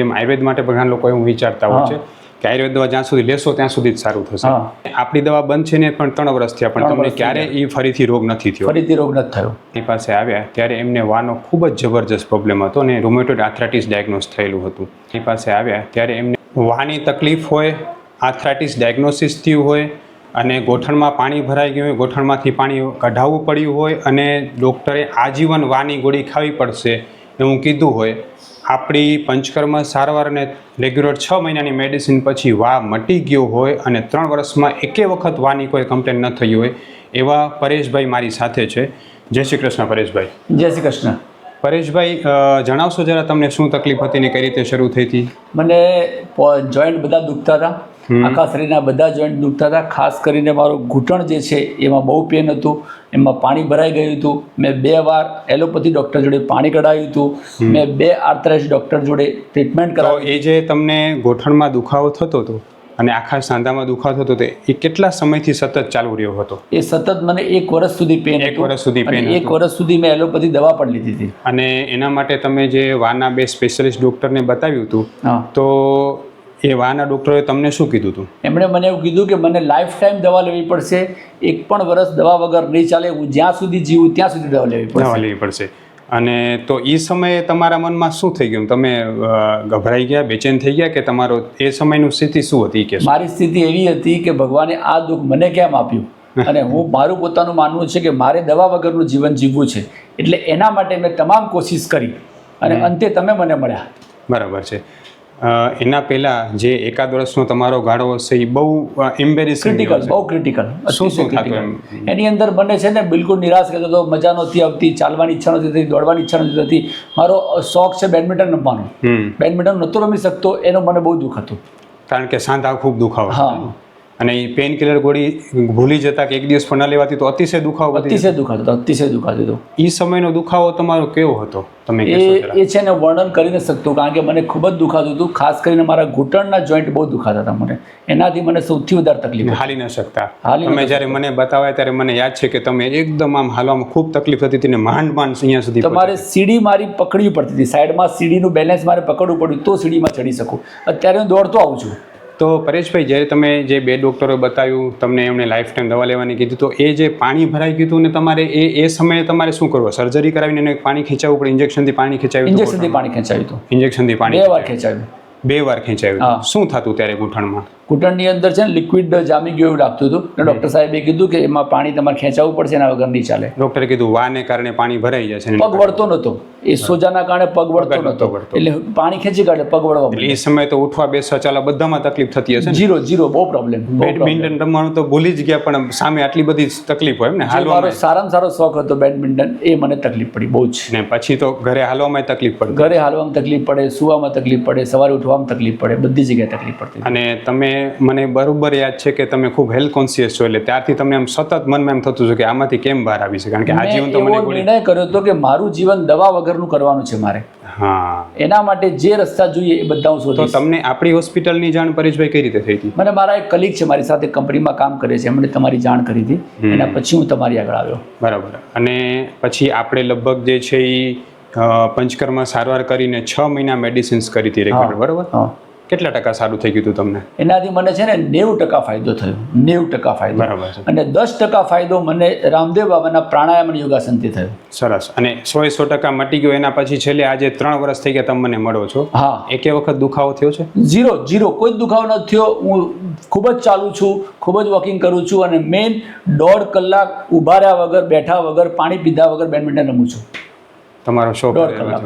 જેમ આયુર્વેદ માટે ઘણા લોકો એવું વિચારતા હોય છે કે આયુર્વેદ દવા જ્યાં સુધી લેશો ત્યાં સુધી જ સારું થશે. આપણી દવા બંધ છે ને પણ ત્રણ વર્ષ થયા પણ તમને ક્યારે એ ફરીથી રોગ નથી થયો. ફરીથી રોગ નથી થયો. એ પાસે આવ્યા ત્યારે એમને વાનો ખૂબ જ જબરજસ્ત પ્રોબ્લેમ હતો અને રૂમેટોઇડ આથરાઇટિસ ડાયગ્નોસ થયેલું હતું. એ પાસે આવ્યા ત્યારે એમને વાની તકલીફ હોય આથરાઇટિસ ડાયગ્નોસિસ થયું હોય અને ગોઠણમાં પાણી ભરાઈ ગયું હોય ગોઠણમાંથી પાણી કઢાવવું પડ્યું હોય અને ડૉક્ટરે આજીવન વાની ગોળી ખાવી પડશે એવું કીધું હોય આપણી પંચકર્મ સારવાર અને રેગ્યુલર છ મહિનાની મેડિસિન પછી વા મટી ગયો હોય અને ત્રણ વર્ષમાં એકે વખત વાની કોઈ કમ્પ્લેન ન થઈ હોય એવા પરેશભાઈ મારી સાથે છે. જય શ્રી કૃષ્ણ પરેશભાઈ. જય શ્રી કૃષ્ણ. પરેશભાઈ જણાવશો જરા તમને શું તકલીફ હતી ને કઈ રીતે શરૂ થઈ હતી? મને જોઈન્ટ બધા દુખતા હતા. આખા શરીરના બધા જોઈન્ટ દુખતા હતા. ખાસ કરીને મારું ઘૂંટણ જે છે એમાં બહુ પેન હતું. એમાં પાણી ભરાઈ ગયું હતું. મેં બે વાર એલોપેથી ડૉક્ટર જોડે પાણી કઢાવ્યું હતું. મેં બે આર્થરાઇટિસ ડૉક્ટર જોડે ટ્રીટમેન્ટ કરાવી. એ જે તમને ગોઠણમાં દુખાવો થતો હતો અને આખા સાંધામાં દુખાવો થતો હતો એ કેટલા સમયથી સતત ચાલુ રહ્યો હતો? એ સતત મને એક વર્ષ સુધી પેન એક વર્ષ સુધી પેન એક વર્ષ સુધી મેં એલોપેથી દવા પણ લીધી હતી. અને એના માટે તમે જે વાના બે સ્પેશિયલિસ્ટ ડૉક્ટરને બતાવ્યું હતું તો એ વાના ડૉક્ટરે તમને શું કીધું હતું? એમણે મને એવું કીધું કે મને લાઈફ ટાઈમ દવા લેવી પડશે. એક પણ વર્ષ દવા વગર નહીં ચાલે હું જ્યાં સુધી જીવું ત્યાં સુધી દવા લેવી દવા લેવી પડશે. અને તો એ સમયે તમારા મનમાં શું થઈ ગયું? તમે ગભરાઈ ગયા બેચેન થઈ ગયા કે તમારો એ સમયનું સ્થિતિ શું હતી કે મારી સ્થિતિ એવી હતી કે ભગવાને આ દુઃખ મને કેમ આપ્યું? અને હું મારું પોતાનું માનવું છે કે મારે દવા વગરનું જીવન જીવવું છે. એટલે એના માટે મેં તમામ કોશિશ કરી. અને અંતે તમે મને મળ્યા. બરાબર છે. એના પહેલા જે એકાદ વર્ષનો તમારો ગાળો હશે એ બહુ એમ્બેરેસિંગ ક્રિટિકલ બહુ ક્રિટિકલ શું શું થતું એની અંદર મને છે ને બિલકુલ નિરાશ કરતો હતો મજા નહોતી આવતી ચાલવાની ઈચ્છા નહોતી થતી દોડવાની ઈચ્છા નહોતી થતી. મારો શોખ છે બેડમિન્ટન રમવાનો. બેડમિન્ટન નહોતો રમી શકતો એનો મને બહુ દુઃખ હતું. કારણ કે સાંધા ખૂબ દુખાવો હા. અને એ પેઇન કિલર ગોળી ભૂલી જતા કે એક દિવસ પણ ન લેવાતી તો અતિશય દુખાવો અતિશય દુખાતો હતું અતિશય દુખાતો હતો. એ સમયનો દુખાવો તમારો કેવો હતો? તમે એ એ છે ને વર્ણન કરી નથી શકતો કારણ કે મને ખૂબ જ દુખાતું હતું. ખાસ કરીને મારા ઘૂંટણના જોઈન્ટ બહુ દુખાતા હતા મને. એનાથી મને સૌથી વધારે તકલીફ હાલી ન શકતા. હાલી તમે જ્યારે મને બતાવ્યા ત્યારે મને યાદ છે કે તમે એકદમ આમ હાલવામાં ખૂબ તકલીફ થતી હતી ને માંડ માંડ અહીંયા સુધી તમારે સીડી મારી પકડવી પડતી હતી. સાઈડમાં સીડીનું બેલેન્સ મારે પકડવું પડ્યું તો સીડીમાં ચડી શકું. અત્યારે હું દોડતો આવું છું. તો પરેશભાઈ જ્યારે તમે જે બે ડૉક્ટરો બતાવ્યું તમને એમણે લાઈફ ટાઈમ દવા લેવાની કીધું તો એ જે પાણી ભરાઈ ગયું ને તમારે એ એ સમયે તમારે શું કરવું? સર્જરી કરાવીને એને પાણી ખેંચાવવું પડે? ઇન્જેક્શનથી પાણી ખેંચાવ્યું ઇન્જેક્શનથી પાણી ખેંચાવ્યું હતું. ઇન્જેક્શનથી પાણી બે વાર ખેંચાવ્યું. બે વાર ખેંચાવ્યું. શું થતું ત્યારે ઘૂંટણમાં ઘૂંટણની અંદર છે ને લિક્વિડ જામી ગયું એવું લાગતું હતું. અને ડૉક્ટર સાહેબે કીધું કે એમાં પાણી તમારે ખેંચાવવું પડશે એના વગર નહીં ચાલે. ડૉક્ટરે કીધું વાને કારણે પાણી ભરાઈ જશે. પગ વળતો નહોતો. એ સોજાના કારણે પગ વળતો વળતો. એટલે પાણી ખેંચી કાઢે પગ વળવા એ સમય તો ઉઠવા બેસવા ચાલવા બધામાં તકલીફ થતી હશે જીરો જીરો બહુ પ્રોબ્લેમ બેડમિન્ટન રમવાનું તો ભૂલી જ ગયા પણ સામે આટલી બધી તકલીફ હોય ને ને મારો સારામાં સારો શોખ હતો બેડમિન્ટન એ મને તકલીફ પડી બહુ જ. ને પછી તો ઘરે હાલવામાં તકલીફ પડે ઘરે હાલવામાં તકલીફ પડે સુવામાં તકલીફ પડે સવારે ઉઠવામાં તકલીફ પડે બધી જગ્યાએ તકલીફ પડતી અને તમે મને બરોબર યાદ છે કે તમે ખૂબ હેલ્થ કોન્શિયસ છો એટલે ત્યારથી તમને આમ સતત મનમાં એમ થતું હતું કે આમાંથી કેમ બહાર આવી છે કારણ કે આ જીવન તો મને નિર્ણય કર્યો હતો કે મારું જીવન દવા વગરનું કરવાનું છે મારે. હા. એના માટે જે રસ્તા જોઈએ એ બધા હું તો શોધીશ તમને આપણી હોસ્પિટલની જાણ પરેશભાઈ કઈ રીતે થઈ હતી? મને મારા એક કલીગ છે મારી સાથે કંપનીમાં કામ કરે છે એમણે તમારી જાણ કરી હતી. એના પછી હું તમારી આગળ આવ્યો. બરાબર. અને પછી આપણે લગભગ જે છે એ પંચકર્મ સારવાર કરીને છ મહિના મેડિસિન્સ કરી હતી રેગ્યુલર બરાબર? કેટલા ટકા સારું થઈ ગયું તમને? એનાથી મને છે ને નેવું ટકા ફાયદો થયો. નેવું ટકા ફાયદો. બરાબર અને દસ ટકા ફાયદો મને રામદેવ બાબાના પ્રાણાયામ અને યોગાસનથી થયો. સરસ. અને સો સો ટકા મટી ગયો એના પછી છેલ્લે આજે ત્રણ વર્ષ થઈ ગયા તમે મને મળો છો. હા. એકે વખત દુખાવો થયો છે? Zero zero. કોઈ જ દુખાવો નથી થયો. હું ખૂબ જ ચાલું છું ખૂબ જ વોકિંગ કરું છું અને મેઇન દોઢ કલાક ઊભા રહ્યા વગર બેઠા વગર પાણી પીધા વગર બેડમિન્ટન રમું છું. તમારો શોખ દોઢ કલાક.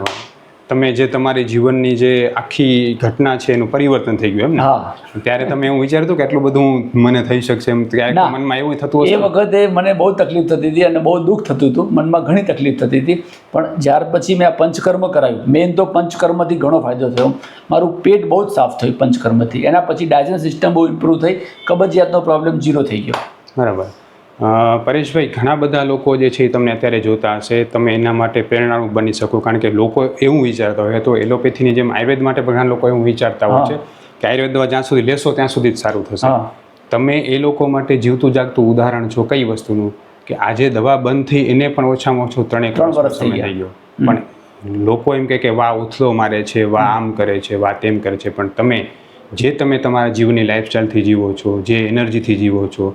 તમે જે તમારી જીવનની જે આખી ઘટના છે એનું પરિવર્તન થઈ ગયું એમ ને? હા. ત્યારે તમે એવું વિચાર્યું હતું કે આટલું બધું મને થઈ શકશે એમ. મનમાં એવું થતું એ વખતે મને બહુ તકલીફ થતી હતી અને બહુ દુઃખ થતું હતું. મનમાં ઘણી તકલીફ થતી હતી. પણ જ્યાર પછી મેં આ પંચકર્મ કરાવ્યું મેન તો પંચકર્મથી ઘણો ફાયદો થયો. મારું પેટ બહુ જ સાફ થયું પંચકર્મથી. એના પછી ડાયજેશન સિસ્ટમ બહુ ઇમ્પ્રૂવ થઈ. કબજિયાતનો પ્રોબ્લેમ ઝીરો થઈ ગયો. બરાબર. પરેશભાઈ ઘણા બધા લોકો જે છે એ તમને અત્યારે જોતા હશે. તમે એના માટે પ્રેરણારૂપ બની શકો કારણ કે લોકો એવું વિચારતા હોય તો એલોપેથીની જેમ આયુર્વેદ માટે ઘણા લોકો એવું વિચારતા હોય છે કે આયુર્વેદ દવા જ્યાં સુધી લેશો ત્યાં સુધી જ સારું થશે. તમે એ લોકો માટે જીવતું જાગતું ઉદાહરણ છો કઈ વસ્તુનું? કે આજે દવા બંધ થઈ એને પણ ઓછામાં ઓછું ત્રણેક ત્રણ વર્ષ. થઈ ગયો. પણ લોકો એમ કે વાહ ઉથલો મારે છે વાહ આમ કરે છે વાહ તેમ કરે છે. પણ તમે જે તમે તમારા જીવની લાઈફસ્ટાઈલથી જીવો છો જે એનર્જીથી જીવો છો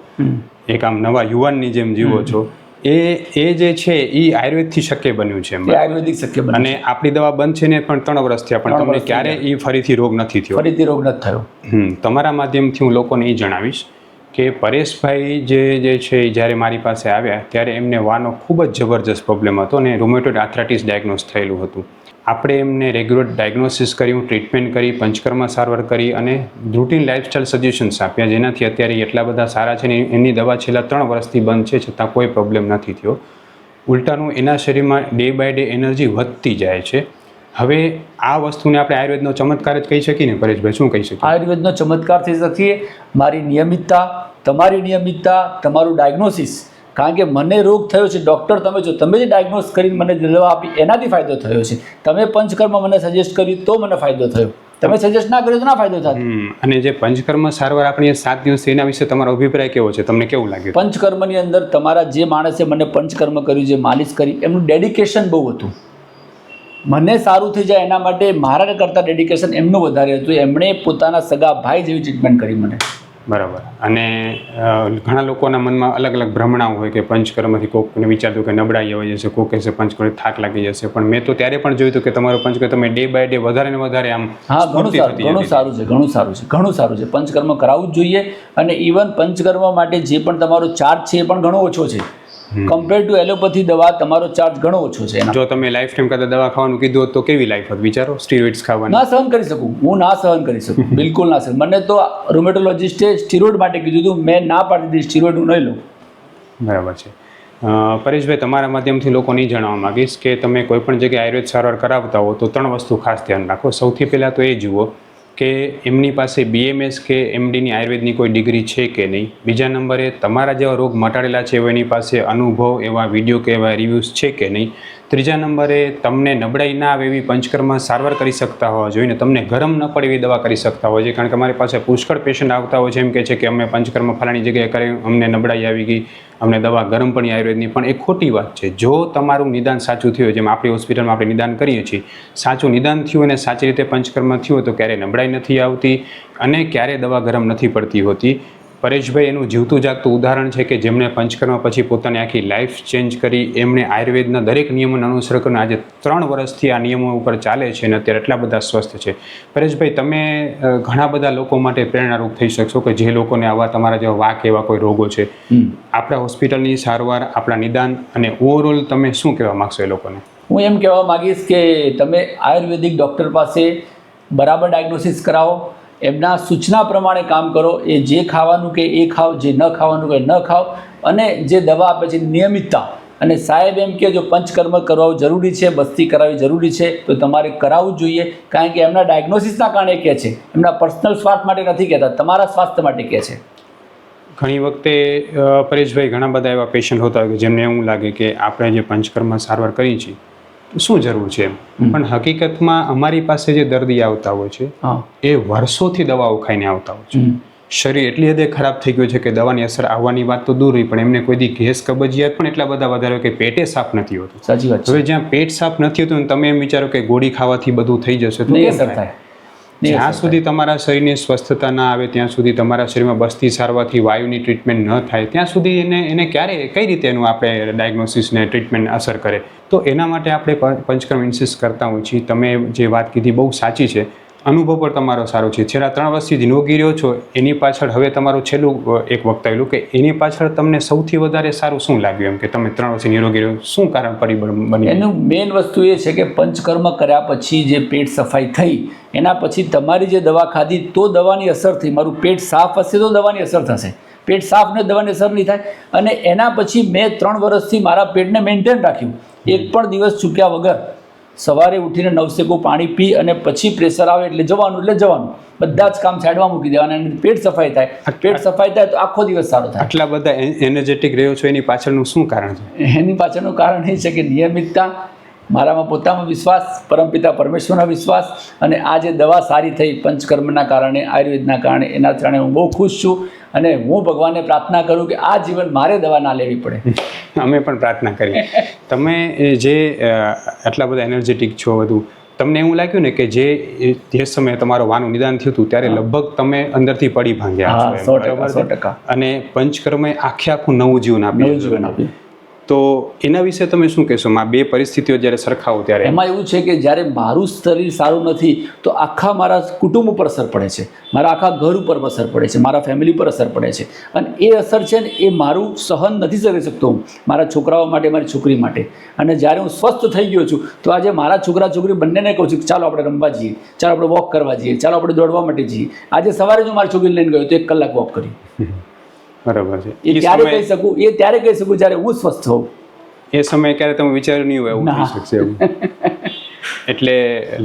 એક આમ નવા યુવાનની જેમ જીવો છો એ એ જે છે એ આયુર્વેદથી શક્ય બન્યું છે આયુર્વેદિક શક્ય બન્યું અને આપણી દવા બંધ છે ને પણ ત્રણ વર્ષ થયા પણ તમને ક્યારે એ ફરીથી રોગ નથી થયો? ફરીથી રોગ નથી થયો. હમ. તમારા માધ્યમથી હું લોકોને એ જણાવીશ કે પરેશભાઈ જે જે છે એ જ્યારે મારી પાસે આવ્યા ત્યારે એમને વાનો ખૂબ જ જબરજસ્ત પ્રોબ્લેમ હતો અને રોમેટોડ આથરાઇટિસ ડાયગ્નોઝ થયેલું હતું. આપણે એમને રેગ્યુલર ડાયગ્નોસિસ કર્યું ટ્રીટમેન્ટ કરી, પંચકર્મ સારવાર કરી અને રૂટીન લાઇફસ્ટાઇલ સજેશન્સ આપ્યા, જેનાથી અત્યારે એટલા બધા સારા છે ને એમની દવા છેલ્લા ત્રણ વર્ષથી બંધ છે, છતાં કોઈ પ્રોબ્લેમ નથી થયો. ઉલટાનું એના શરીરમાં ડે બાય ડે એનર્જી વધતી જાય છે. હવે આ વસ્તુને આપણે આયુર્વેદનો ચમત્કાર જ કહી શકીએ ને? પરેશભાઈ, શું કહી શકીએ? આયુર્વેદનો ચમત્કાર થઈ શકીએ મારી નિયમિતતા, તમારી નિયમિતતા, તમારું ડાયગ્નોસિસ કારણ કે મને રોગ થયો છે ડૉક્ટર તમે જો તમે જે ડાયગ્નોસ કરીને મને દવા આપી એનાથી ફાયદો થયો છે. તમે પંચકર્મ મને સજેસ્ટ કર્યું તો મને ફાયદો થયો. તમે સજેસ્ટ ના કર્યું તો ના ફાયદો થાય. અને જે પંચકર્મ સારવાર આપણી સાત દિવસ એના વિશે તમારો અભિપ્રાય કેવો છે? તમને કેવું લાગ્યું? પંચકર્મની અંદર તમારા જે માણસે મને પંચકર્મ કર્યું જે માલિશ કરી એમનું ડેડિકેશન બહુ હતું. મને સારું થઈ જાય એના માટે મારા કરતાં ડેડિકેશન એમનું વધારે હતું. એમણે પોતાના સગા ભાઈ જેવી ટ્રીટમેન્ટ કરી મને. બરાબર. અને ઘણા લોકોના મનમાં અલગ અલગ ભ્રમણાઓ હોય કે પંચકર્મથી કોકને વિચારતું કે નબળાઈ આવી જશે કોક કહેશે પંચકર્મ થાક લાગી જશે. પણ મેં તો ત્યારે પણ જોયું હતું કે તમારો પંચકર્મ તમે ડે બાય ડે વધારે ને વધારે આમ હા ઘણું સારું ઘણું સારું છે ઘણું સારું છે ઘણું સારું છે. પંચકર્મ કરાવવું જ જોઈએ અને ઇવન પંચકર્મ માટે જે પણ તમારો ચાર્જ છે એ પણ ઘણો ઓછો છે. કમ્પેર ટુ એલોપેથી દવા તમારો ચાર્જ ઘણો ઓછો છે જો તમે લાઈફ ટાઈમ કરતા દવા ખાવાનું કીધું હોત તો કેવી લાઈફ હોત વિચારો? સ્ટીરોઇડ્સ ખાવાનું. ના સહન કરી શકું. હું ના સહન કરી શકું. બિલકુલ ના સહન. મને તો રૂમેટોલોજિસ્ટે સ્ટીરોઇડ માટે કીધું હતું મેં ના પાડી દીધી સ્ટીરોઇડ હું નહીં લઉં. બરાબર છે. પરેશભાઈ તમારા માધ્યમથી લોકોને જણાવવા માંગીશ કે તમે કોઈ પણ જગ્યાએ આયુર્વેદ સારવાર કરાવતા હો તો ત્રણ વસ્તુ ખાસ ધ્યાન રાખો. સૌથી પહેલાં તો એ જુઓ કે એમની પાસે બીએમએસ કે એમડીની આયુર્વેદની કોઈ ડિગ્રી છે કે નહીં? બીજા નંબરે, તમારા જેવા રોગ મટાડેલા છે એની પાસે અનુભવ એવા વીડિયો કે એવા રિવ્યૂઝ છે કે નહીં? ત્રીજા નંબરે તમને નબળાઈ ના આવે એવી પંચકર્મ સારવાર કરી શકતા હોવા જોઈએ તમને ગરમ ન પડે એવી દવા કરી શકતા હોય છે કારણ કે અમારી પાસે પુષ્કળ પેશન્ટ આવતા હોય છે એમ કે છે કે અમે પંચકર્મ ફલાણી જગ્યાએ કર્યું અમને નબળાઈ આવી ગઈ, અમને દવા ગરમ પણ આયુર્વેદની. પણ એ ખોટી વાત છે, જો તમારું નિદાન સાચું થયું જેમ આપણી હોસ્પિટલમાં આપણે નિદાન કરીએ છીએ, સાચું નિદાન થયું અને સાચી રીતે પંચકર્મ થયું તો ક્યારેય નબળાઈ નથી આવતી અને ક્યારેય દવા ગરમ નથી પડતી હોતી. પરેશભાઈ એનું જીવતું જાગતું ઉદાહરણ છે કે જેમણે પંચકર્મ પછી પોતાની આખી લાઈફ ચેન્જ કરી એમણે આયુર્વેદના દરેક નિયમોને અનુસર કરીને આજે ત્રણ વર્ષથી આ નિયમો ઉપર ચાલે છે અને અત્યારે એટલા બધા સ્વસ્થ છે. પરેશભાઈ તમે ઘણા બધા લોકો માટે પ્રેરણારૂપ થઈ શકશો કે જે લોકોને આવા તમારા જેવા વાક એવા કોઈ રોગો છે. આપણા હોસ્પિટલની સારવાર આપણા નિદાન અને ઓવરઓલ તમે શું કહેવા માગશો એ લોકોને? હું એમ કહેવા માગીશ કે તમે આયુર્વેદિક ડૉક્ટર પાસે બરાબર ડાયગ્નોસિસ કરાવો. એમના સૂચના પ્રમાણે કામ કરો, એ જે ખાવાનું કે એ ખાઓ, જે ન ખાવાનું કે ન ખાઓ, અને જે દવા આપે છે નિયમિતતા. અને સાહેબ એમ કે જો પંચકર્મ કરાવવું જરૂરી છે, બસ્તી કરાવવી જરૂરી છે, તો તમારે કરાવવું જોઈએ. કારણ કે એમના ડાયગ્નોસિસના કારણે કહે છે, એમના પર્સનલ સ્વાર્થ માટે નથી કહેતા, તમારા સ્વાસ્થ્ય માટે કહે છે. ઘણી વખતે પરેશભાઈ ઘણા બધા એવા પેશન્ટ હોતા હોય કે જેમને એવું લાગે કે આપણે જે પંચકર્મ સારવાર કરી છે તો શું જરૂર છે? પણ હકીકતમાં અમારી પાસે જે દર્દી આવતા હોય છે એ વર્ષોથી દવાઓ ખાઈને આવતા હોય છે. શરીર એટલી હદે ખરાબ થઈ ગયું છે કે દવાની અસર આવવાની વાત તો દૂર રહી પણ એમને કોઈ દી ગેસ કબજિયાત પણ એટલા બધા વધારે કે પેટે સાફ નથી હોતું. સાચી વાત હવે જ્યાં પેટ સાફ નથી હોતું તમે એમ વિચારો કે ગોળી ખાવાથી બધું થઈ જશે તો નહીં અસર થાય? જ્યાં સુધી તમારા શરીરને સ્વસ્થતા ના આવે ત્યાં સુધી તમારા શરીરમાં બસ્તી સારવાથી વાયુની ટ્રીટમેન્ટ ન થાય ત્યાં સુધી એને એને ક્યારે કઈ રીતે એનું આપણે ડાયગ્નોસિસને ટ્રીટમેન્ટ અસર કરે? તો એના માટે આપણે પંચકર્મ ઇન્સિસ કરતા હોઈએ છીએ. તમે જે વાત કીધી બહુ સાચી છે. અનુભવ પણ તમારો સારો છે. છેલ્લા ત્રણ વર્ષથી જ નિરોગી રહ્યો છો. એની પાછળ હવે તમારું છેલ્લું એક એક આવેલું કે એની પાછળ તમને સૌથી વધારે સારું શું લાગ્યું એમ કે તમે ત્રણ વર્ષથી નિરોગી રહ્યો? શું કારણ પરિબળ બની એનું મેઇન વસ્તુ એ છે કે પંચકર્મ કર્યા પછી જે પેટ સફાઈ થઈ, એના પછી તમારી જે દવા ખાધી તો દવાની અસર થઈ. મારું પેટ સાફ હશે તો દવાની અસર થશે. પેટ સાફ ને દવાની અસર નહીં થાય. અને એના પછી મેં ત્રણ વર્ષથી મારા પેટને મેન્ટેન રાખ્યું. એક પણ દિવસ ચૂક્યા વગર સવારે ઉઠીને નવસેકું પાણી પી અને પછી પ્રેશર આવે એટલે જવાનું એટલે જવાનું. બધા જ કામ સાઈડમાં મૂકી દેવાના અને પેટ સફાઈ થાય. પેટ સફાઈ થાય તો આખો દિવસ સારો થાય. આટલા બધા એનર્જેટિક રહ્યો છો એની પાછળનું શું કારણ છે? એની પાછળનું કારણ એ છે કે નિયમિતતા મારામાં પોતામાં વિશ્વાસ પરમપિતા પરમેશ્વરના વિશ્વાસ અને આ જે દવા સારી થઈ પંચકર્મના કારણે આયુર્વેદના કારણે એના કારણે હું બહુ ખુશ છું. અને હું ભગવાનને પ્રાર્થના કરું કે આ જીવન મારે દવા ના લેવી પડે. અમે પણ પ્રાર્થના કરી તમે જે આટલા બધા એનર્જેટિક છો બધું તમને એવું લાગ્યું ને કે જે જે સમયે તમારો વાનું નિદાન થયું હતું ત્યારે લગભગ તમે અંદરથી પડી ભાંગ્યા અને પંચકર્મે આખે આખું નવું જીવન આપ્યું જીવન આપ્યું. તો એના વિશે તમે શું કહેશો? માં બે પરિસ્થિતિઓ જ્યારે સરખાવો ત્યારે? એમાં એવું છે કે જ્યારે મારું શરીર સારું નથી, તો આખા મારા કુટુંબ ઉપર અસર પડે છે. મારા આખા ઘર ઉપર અસર પડે છે. મારા ફેમિલી પર અસર પડે છે. અને એ અસર છે ને, એ મારું સહન નથી કરી શકતો હું. મારા છોકરાઓ માટે, મારી છોકરી માટે. અને જ્યારે હું સ્વસ્થ થઈ ગયો છું, તો આજે મારા છોકરા, છોકરી બંનેને કહું છું કે ચાલો આપણે રમવા જઈએ. ચાલો આપણે વોક કરવા જઈએ. ચાલો આપણે દોડવા માટે જઈએ. આજે સવારે જો મારી છોકરી લઈને ગયો, તો એક કલાક વોક કરી. બરાબર છે. એ ત્યારે કહી શકું એ ત્યારે કહી શકું જ્યારે હું સ્વસ્થ હોઉં. એ સમયે ક્યારે તમે વિચાર્યું નહીં હોય એવું થઈ શકશે એવું. એટલે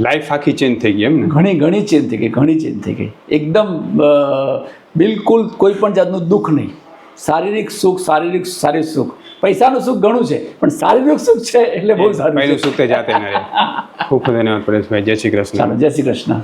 લાઈફ આખી ચેન્જ થઈ ગઈ એમ ને? ઘણી ઘણી ચેન્જ થઈ ગઈ ઘણી ચેન્જ થઈ ગઈ. એકદમ બિલકુલ કોઈ પણ જાતનું દુઃખ નહીં. શારીરિક સુખ શારીરિક સારી સુખ. પૈસાનું સુખ ઘણું છે પણ શારીરિક સુખ છે એટલે બહુ સારું પહેલું સુખ તે જાતે ન રહે ખૂબ ખૂબ ધન્યવાદ પરેશભાઈ. જય શ્રી કૃષ્ણ. જય શ્રી કૃષ્ણ.